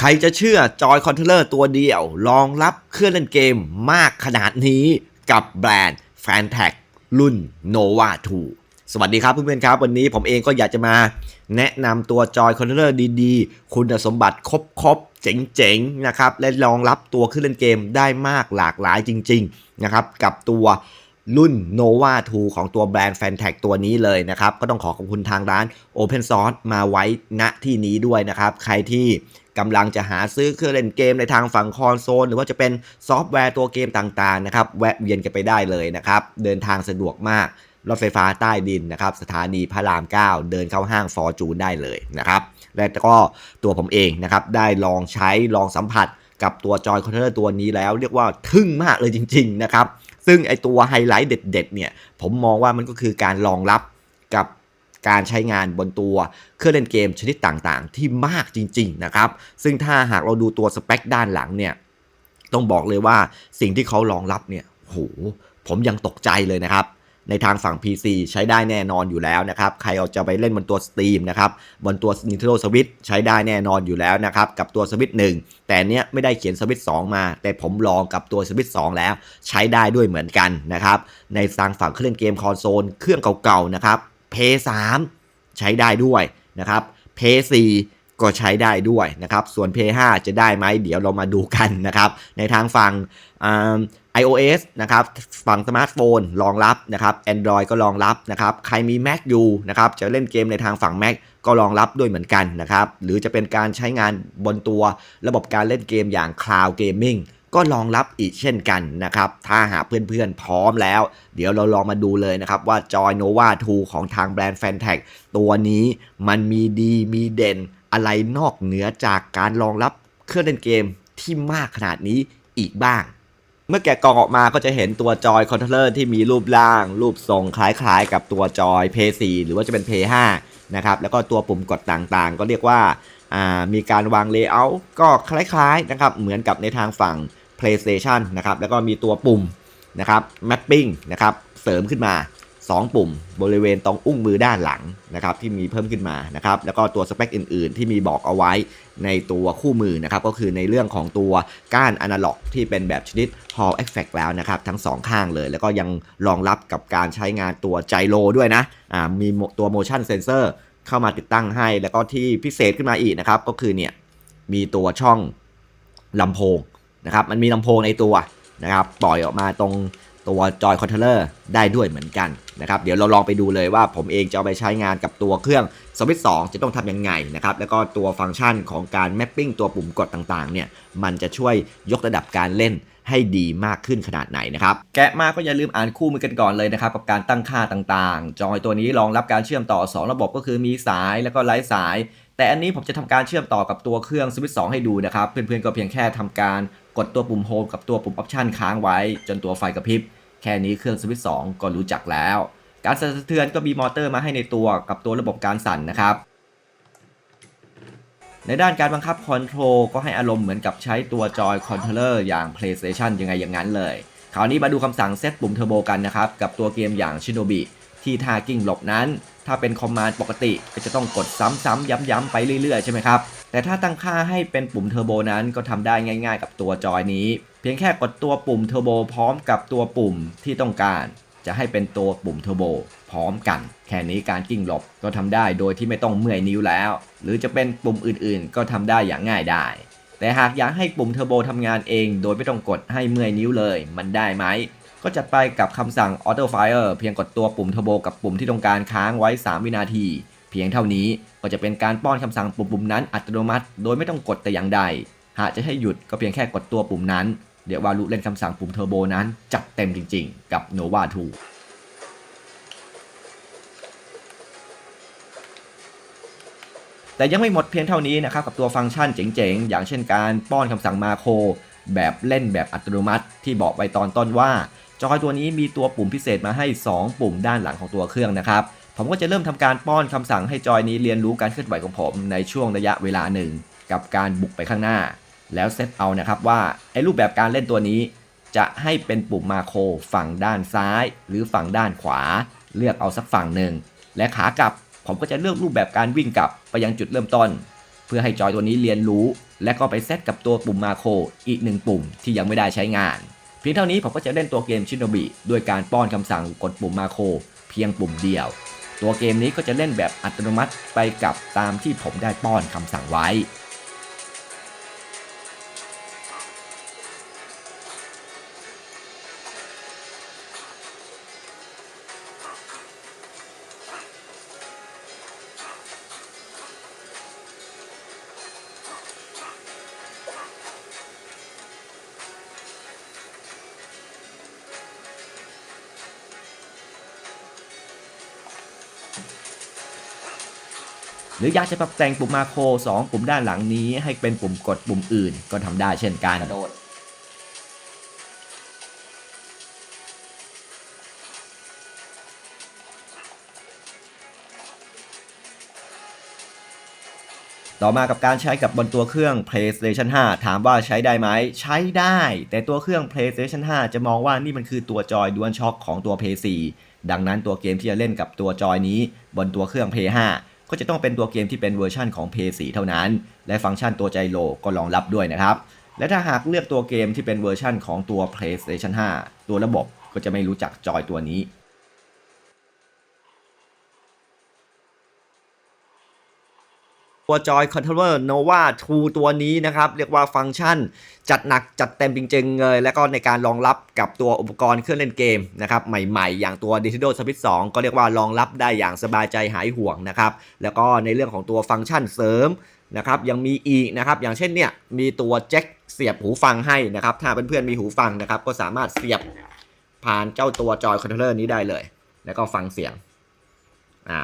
ใครจะเชื่อจอยคอนโทรลเลอร์ตัวเดียวรองรับเครื่องเล่นเกมมากขนาดนี้กับแบรนด์แฟนแท็กรุ่น Nova 2 สวัสดีครับเพื่อนๆครับ วันนี้ผมเองก็อยากจะมาแนะนำตัวจอยคอนโทรลเลอร์ดีๆ คุณสมบัติครบๆ เจ๋งๆ นะครับ และรองรับตัวเครื่องเล่นเกมได้มากหลากหลายจริงๆ นะครับ กับตัวรุ่น Nova 2 ของตัวแบรนด์ f a n t a c ตัวนี้เลยนะครับ ก็ต้องขอขอบคุณทางร้าน Open Source มาไว้ณที่นี้ด้วยนะครับ ใครที่ กำลังจะหาซื้อเครื่องเล่นเกมในทางฝั่งคอนโซลหรือว่าจะเป็นซอฟต์แวร์ตัวเกมต่างๆนะครับแวะเวียนกันไปได้เลยนะครับ เดินทางสะดวกมาก รถไฟฟ้าใต้ดินนะครับ สถานีพระราม 9 เดินเข้าห้างฟอร์จูนได้เลยนะครับ และก็ตัวผมเองนะครับได้ลองใช้ลองสัมผัสกับตัวจอยคอนโทรลเลอร์ตัวนี้แล้วเรียกว่าทึ่งมากเลยจริง ๆ นะครับ ซึ่งไอตัวไฮไลท์เด็ด ๆ เนี่ย ผมมองว่ามันก็คือการรองรับ การใช้งานบนตัวเครื่องเล่นเกมชนิดต่างๆ ที่มากจริงๆนะครับ ซึ่งถ้าหากเราดูตัวสเปคด้านหลังเนี่ยต้องบอกเลยว่าสิ่งที่เขารองรับเนี่ยโหผมยังตกใจเลยนะครับในทางฝั่ง PC ใช้ได้แน่นอนอยู่แล้วนะครับ ใครเอาจะไปเล่นบนตัว Steam นะครับบนตัว Nintendo Switch ใช้ได้แน่นอนอยู่แล้วนะครับ กับตัว Switch 1 แต่เนี้ยไม่ได้เขียน Switch 2 มา แต่ผมลองกับตัว Switch 2 แล้ว ใช้ได้ด้วยเหมือนกันนะครับ ในทางฝั่งเครื่องเล่นเกมคอนโซลเครื่องเก่าๆนะครับ PS3 ใช้ได้ด้วยนะครับ PS4 ก็ใช้ได้ด้วยนะครับ ส่วน PS5 จะได้ไหมเดี๋ยวเรามาดูกันนะครับ ในทางฝั่ง iOS นะครับฝั่งสมาร์ทโฟนรองรับนะครับ Android ก็รองรับนะครับ ใครมี Mac อยู่นะครับจะเล่นเกมในทางฝั่ง Mac ก็รองรับด้วยเหมือนกันนะครับ หรือจะเป็นการใช้งานบนตัวระบบการเล่นเกมอย่าง Cloud Gaming ก็รองรับอีกเช่นกันนะครับ ถ้าหากเพื่อนๆพร้อมแล้ว เดี๋ยวเราลองมาดูเลยนะครับว่า Joy Nova 2 ของทางแบรนด์ f a n t a c ตัวนี้มันมีดีมีเด่นอะไรนอกเหนือจากการรองรับเครื่องเล่นเกมที่มากขนาดนี้อีกบ้าง เมื่อแกะกล่องออกมาก็จะเห็นตัวจอยคอนโทรลเลอร์ที่มีรูปร่าง รูปทรงคล้ายๆ กับตัวจอย p 4หรือว่าจะเป็น p 5นะครับ แล้วก็ตัวปุ่มกดต่างๆ ก็เรียกว่ามีการวางเลเยอร์ก็คล้ายๆนะครับ เหมือนกับในทางฝั่ง PlayStation นะครับแล้วก็มีตัวปุ่มนะครับ mapping นะครับเสริมขึ้นมา 2 ปุ่ม บริเวณตรงอุ้งมือด้านหลังนะครับที่มีเพิ่มขึ้นมานะครับแล้วก็ตัวสเปคอื่น ๆ ที่มีบอกเอาไว้ในตัวคู่มือนะครับก็คือในเรื่องของตัวก้านอนาล็อก ที่เป็นแบบชนิด Hall Effect แล้วนะครับทั้ง 2 ข้างเลย แล้วก็ยังรองรับกับการใช้งานตัวไจโรด้วยนะอ่ามีตัว motion sensor เข้ามาติดตั้งให้ แล้วก็ที่พิเศษขึ้นมาอีกนะครับก็คือเนี่ยมีตัวช่องลำโพง นะครับมันมีลำโพงในตัวนะครับปล่อยออกมาตรงตัวจอยคอนโทรลเลอร์ได้ด้วยเหมือนกันนะครับเดี๋ยวเราลองไปดูเลยว่าผมเองจะเอาไปใช้งานกับตัวเครื่องสวิตช์2จะต้องทำยังไงนะครับแล้วก็ตัวฟังก์ชันของการแมปปิ้งตัวปุ่มกดต่างๆเนี่ยมันจะช่วยยกระดับการเล่นให้ดีมากขึ้นขนาดไหนนะครับ แกะมาก็อย่าลืมอ่านคู่มือกันก่อนเลยนะครับ กับการตั้งค่าต่างๆ จอยตัวนี้รองรับการเชื่อมต่อ 2 ระบบก็คือมีสายแล้วก็ไร้สาย แต่อันนี้ผมจะทำการเชื่อมต่อกับตัวเครื่องสวิตช์2ให้ดูนะครับ เพื่อนๆก็เพียงแค่ทำการ กดตัวปุ่มโฮมกับตัวปุ่มออปชันค้างไว้ จนตัวไฟกระพริบ แค่นี้เครื่องสวิตช์2ก็รู้จักแล้ว การสั่นสะเทือนก็มีมอเตอร์มาให้ในตัวกับตัวระบบการสั่นนะครับ ในด้านการบังคับคอนโทรลก็ให้อารมณ์เหมือนกับใช้ตัวจอยคอนโทรลเลอร์อย่าง PlayStation ยังไงอย่างนั้นเลยคราวนี้มาดูคำสั่งเซตปุ่มเทอร์โบกันนะครับกับตัวเกมอย่าง Shinobi ที่ทากิ้งหลบนั้น ถ้าเป็นคอมมานด์ปกติก็จะต้องกดซ้ำๆย้ำๆไปเรื่อยๆใช่ไหมครับ แต่ถ้าตั้งค่าให้เป็นปุ่มเทอร์โบนั้นก็ทำได้ง่ายๆ กับตัวจอยนี้ เพียงแค่กดตัวปุ่มเทอร์โบพร้อมกับตัวปุ่มที่ต้องการ จะให้เป็นตัวปุ่มเทอร์โบพร้อมกัน แค่นี้การกิ้งหลบก็ทำได้โดยที่ไม่ต้องเมื่อยนิ้วแล้ว หรือจะเป็นปุ่มอื่นๆ ก็ทำได้อย่างง่ายได้แต่หากอยากให้ปุ่มเทอร์โบทำงานเองโดยไม่ต้องกดให้เมื่อยนิ้วเลย มันได้ไหม ก็จัดไปกับคำสั่ง Auto Fire เพียงกดตัวปุ่มเทอร์โบกับปุ่มที่ต้องการค้างไว้ 3 วินาที เพียงเท่านี้ ก็จะเป็นการป้อนคำสั่งปุ่มๆนั้นอัตโนมัติ โดยไม่ต้องกดแต่อย่างใด หากจะให้หยุดก็เพียงแค่กดตัวปุ่มนั้น เดี๋ยววารุเล่นคำสั่งปุ่มเทอร์โบนั้น จัดเต็มจริงๆ กับ Nova 2แต่ยังไม่หมดเพียงเท่านี้นะครับกับตัวฟังก์ชันเจ๋งๆ อย่างเช่นการป้อนคำสั่งมาโคร แบบเล่นแบบอัตโนมัติ ที่บอกไว้ตอนต้นว่า จอยตัวนี้มีตัวปุ่มพิเศษมาให้ 2 ปุ่มด้านหลังของตัวเครื่องนะครับ ผมก็จะเริ่มทำการป้อนคำสั่งให้จอยนี้เรียนรู้การเคลื่อนไหวของผมในช่วงระยะเวลาหนึ่ง กับการบุกไปข้างหน้า แล้วเซตเอานะครับว่าไอ้รูปแบบการเล่นตัวนี้ จะให้เป็นปุ่มมาโครฝั่งด้านซ้าย หรือฝั่งด้านขวา เลือกเอาสักฝั่งหนึ่งและขากลับผมก็จะเลือกรูปแบบการวิ่งกลับไปยังจุดเริ่มต้น เพื่อให้จอยตัวนี้เรียนรู้ และก็ไปเซตกับตัวปุ่มมาโครอีกหนึ่งปุ่มที่ยังไม่ได้ใช้งาน เพียงเท่านี้ผมก็จะเล่นตัวเกมชินโนบิด้วยการป้อนคำสั่งกดปุ่มมาโครเพียงปุ่มเดียว ตัวเกมนี้ก็จะเล่นแบบอัตโนมัติไปกับตามที่ผมได้ป้อนคำสั่งไว้ หรืออยากจะปรับแต่งปุ่มมาโคร2ปุ่มด้านหลังนี้ให้เป็นปุ่มกดปุ่มอื่นก็ทำได้เช่นกันต่อมากับการใช้กับบนตัวเครื่อง PlayStation 5 ถามว่าใช้ได้ไหม ใช้ได้ แต่ตัวเครื่อง PlayStation 5 จะมองว่านี่มันคือตัวจอยดวลช็อคของตัว PS4 ดังนั้นตัวเกมที่จะเล่นกับตัวจอยนี้ บนตัวเครื่อง PS5 ก็จะต้องเป็นตัวเกมที่เป็นเวอร์ชันของ PS4 เท่านั้น และฟังก์ชันตัวใจโลก็รองรับด้วยนะครับ และถ้าหากเลือกตัวเกมที่เป็นเวอร์ชันของตัว PlayStation 5 ตัวระบบก็จะไม่รู้จักจอยตัวนี้ ตัวจอยคอนโทรลเลอร์ Nova 2ตัวนี้นะครับ เรียกว่าฟังก์ชัน จัดหนักจัดเต็มจริงๆเลย แล้วก็ในการรองรับกับตัวอุปกรณ์เครื่องเล่นเกมนะครับ ใหม่ๆ อย่างตัว Nintendo Switch 2 ก็เรียกว่ารองรับได้อย่างสบายใจหายห่วงนะครับ แล้วก็ในเรื่องของตัวฟังก์ชันเสริมนะครับยังมีอีกนะครับ อย่างเช่นเนี่ยมีตัวแจ็คเสียบหูฟังให้นะครับ ถ้าเพื่อนๆมีหูฟังนะครับ ก็สามารถเสียบผ่านเจ้าตัวจอยคอนโทรลเลอร์นี้ได้เลย แล้วก็ฟังเสียงอ่า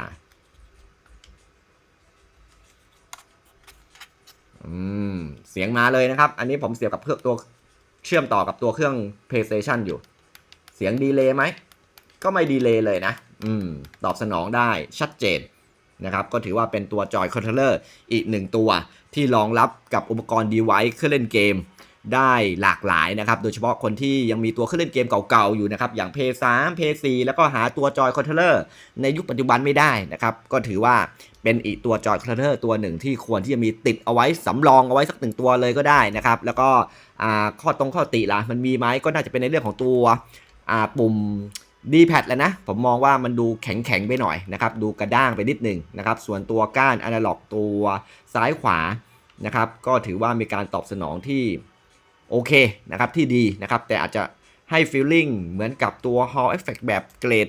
อืม เสียงมาเลยนะครับ อันนี้ผมเสียบกับเครื่องตัวเชื่อมต่อกับตัวเครื่อง PlayStation อยู่ เสียงดีเลย์ไหม ก็ไม่ดีเลย์เลยนะ อืม ตอบสนองได้ชัดเจนนะครับ ก็ถือว่าเป็นตัวจอยคอนโทรลเลอร์อีกหนึ่งตัวที่รองรับกับอุปกรณ์ device เครื่องเล่นเกมได้หลากหลายนะครับ โดยเฉพาะคนที่ยังมีตัวเครื่องเล่นเกมเก่าๆ อยู่นะครับ อย่าง PS3 PS4 แล้วก็หาตัวจอยคอนโทรลเลอร์ในยุคปัจจุบันไม่ได้นะครับ ก็ถือว่า เป็นอีกตัวจอยคอนโทรลเลอร์ตัวหนึ่งที่ควรที่จะมีติดเอาไว้สำรองเอาไว้สักหนึ่งตัวเลยก็ได้นะครับ แล้วก็ข้อตรงข้อติล่ะมันมีไหมก็น่าจะเป็นในเรื่องของตัวปุ่ม d p a d แหล้วนะ ผมมองว่ามันดูแข็งๆไปหน่อยนะครับ ดูกระด้างไปนิดหนึ่งนะครับ ส่วนตัวก้านอนาล็อกตัวซ้ายขวานะครับ ก็ถือว่ามีการตอบสนองที่โอเคนะครับที่ดีนะครับ แต่อาจจะให้ feeling เหมือนกับตัว Hall Effect แบบเกรด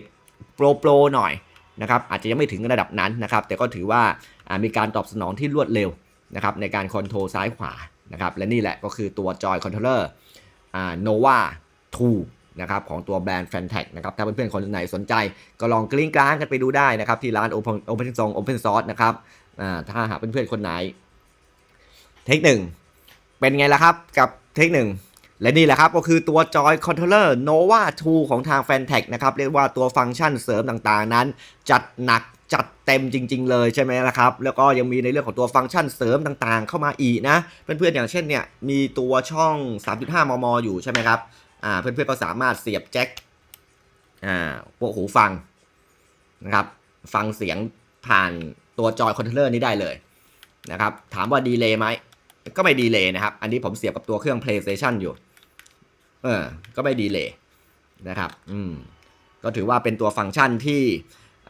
Pro Pro หน่อย นะครับอาจจะยังไม่ถึงระดับนั้นนะครับแต่ก็ถือว่ามีการตอบสนองที่รวดเร็วนะครับในการคอนโทรลซ้ายขวานะครับและนี่แหละก็คือตัวจอยคอนโทรลเลอร์อ่า Nova 2นะครับของตัวแบรนด์ f a n t a c นะครับถ้าเพื่อนๆคนไหนสนใจก็ลองกลิ้งกลางกันไปดูได้นะครับที่ร้าน Open Open Song Open Source นะครับถ้าหากเพื่อนๆคนไหน เทคหนึ่งเป็นไงล่ะครับกับเทคหนึ่ง และนี่แหละครับก็คือตัวจอยคอนโทรลเลอร์ Nova 2ของทาง f a n t e c h นะครับ เรียกว่าตัวฟังก์ชันเสริมต่างๆนั้น จัดหนักจัดเต็มจริง ๆ เลยใช่ไหมล่ะครับ แล้วก็ยังมีในเรื่องของตัวฟังก์ชันเสริมต่างๆ เข้ามาอีกนะ เพื่อนๆอย่างเช่นเนี่ยมีตัวช่อง 3.5 มม อยู่ใช่ไหมครับอ่าเพื่อนๆก็สามารถเสียบแจ็คอ่าพวกหูฟังนะครับฟังเสียงผ่านตัวจอยคอนโทรลเลอร์นี้ได้เลยนะครับถามว่าดีเลย์ไหมก็ไม่ดีเลย์นะครับ อันนี้ผมเสียบกับตัวเครื่อง PlayStation อยู่ เออก็ไม่ดีเลยนะครับอืมก็ถือว่าเป็นตัวฟังก์ชันที่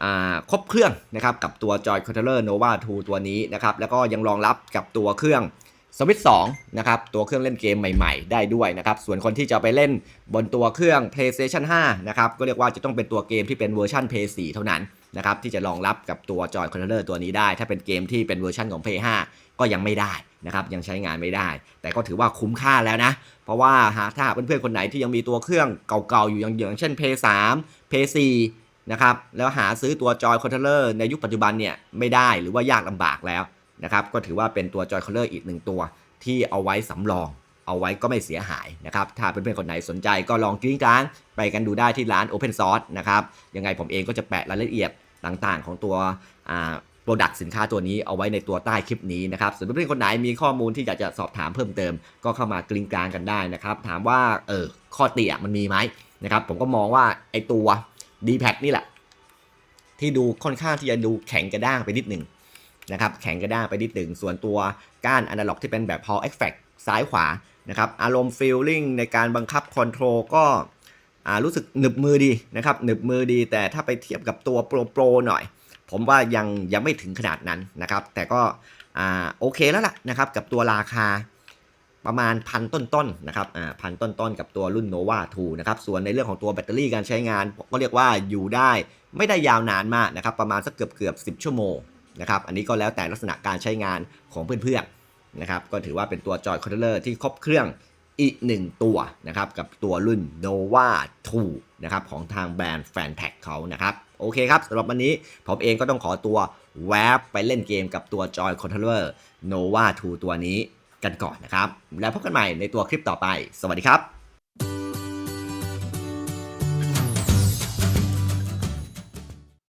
อ่าครบเครื่องนะครับกับตัว Joy Controller Nova 2 ตัวนี้นะครับแล้วก็ยังรองรับกับตัวเครื่อง Switch 2นะครับตัวเครื่องเล่นเกมใหม่ๆ ได้ด้วยนะครับส่วนคนที่จะไปเล่นบนตัวเครื่อง PlayStation 5นะครับก็เรียกว่าจะต้องเป็นตัวเกมที่เป็นเวอร์ชัน PS4 เท่านั้นนะครับที่จะรองรับกับตัว Joy Controller ตัวนี้ได้ ถ้าเป็นเกมที่เป็นเวอร์ชันของ PS5 ก็ยังไม่ได้นะครับยังใช้งานไม่ได้ แต่ก็ถือว่าคุ้มค่าแล้วนะ เพราะว่าหากถ้าเพื่อนๆคนไหนที่ยังมีตัวเครื่องเก่าๆอยู่อย่างเช่น PS3 PS4 นะครับแล้วหาซื้อตัวจอยคอนโทรลเลอร์ในยุคปัจจุบันเนี่ยไม่ได้หรือว่ายากลำบากแล้ว นะครับก็ถือว่าเป็นตัวจอยคอรลเลอร์อีกหนึ่งตัว ที่เอาไว้สำรองเอาไว้ก็ไม่เสียหายนะครับ ถ้าเพื่อนๆคนไหนสนใจก็ลองกลิ้งกลางไปกันดูได้ที่ร้าน Open Source นะครับ ยังไงผมเองก็จะแปะรายละเอียดต่างๆ ของตัวโปรดักต์สินค้าตัวนี้เอาไว้ในตัวใต้คลิปนี้นะครับส่วนเพื่อนๆคนไหนมีข้อมูลที่อยากจะสอบถามเพิ่มเติม ก็เข้ามากลิ้งกลางกันได้นะครับ ถามว่าเออข้อเตียมันมีไหมนะครับ ผมก็มองว่าไอตัว d p a d นี่แหละ ที่ดูค่อนข้างที่จะดูแข็งกระด้างไปนิดหนึ่ง นะครับแข็งกระด้างไปนิดหนึ่งส่วนตัวก้านอนาล็อกที่เป็นแบบ Hall Effect ซ้ายขวานะครับอารมณ์ฟีลลิ่งในการบังคับคอนโทรลก็รู้สึกหนึบมือดีนะครับหนึบมือดีแต่ถ้าไปเทียบกับตัวโปรโปรหน่อย ผมว่ายังยังไม่ถึงขนาดนั้นนะครับ แต่ก็อโอเคแล้วล่ะนะครับกับตัวราคาประมาณพันต้นๆนนะครับพันต้นๆ กับตัวรุ่น nova 2นะครับ ส่วนในเรื่องของตัวแบตเตอรี่การใช้งาน ก็เรียกว่าอยู่ได้ไม่ได้ยาวนานมากนะครับ ประมาณสักเกือบเกือบ 10 ชั่วโมง นะครับ อันนี้ก็แล้วแต่ลักษณะการใช้งานของเพื่อนๆนะครับ ก็ถือว่าเป็นตัวจอยคอนโทรลเลอร์ที่ครบเครื่องอีกหนึ่งตัวนะครับ กับตัวรุ่น nova 2 นะครับ ของทางแบรนด์ f a n t a c เขานะครับ โอเคครับสำหรับวันนี้ผมเองก็ต้องขอตัวแวบไปเล่นเกมกับตัว Joy Controller Nova 2 ตัวนี้กันก่อนนะครับ แล้วพบกันใหม่ในตัวคลิปต่อไป สวัสดีครับ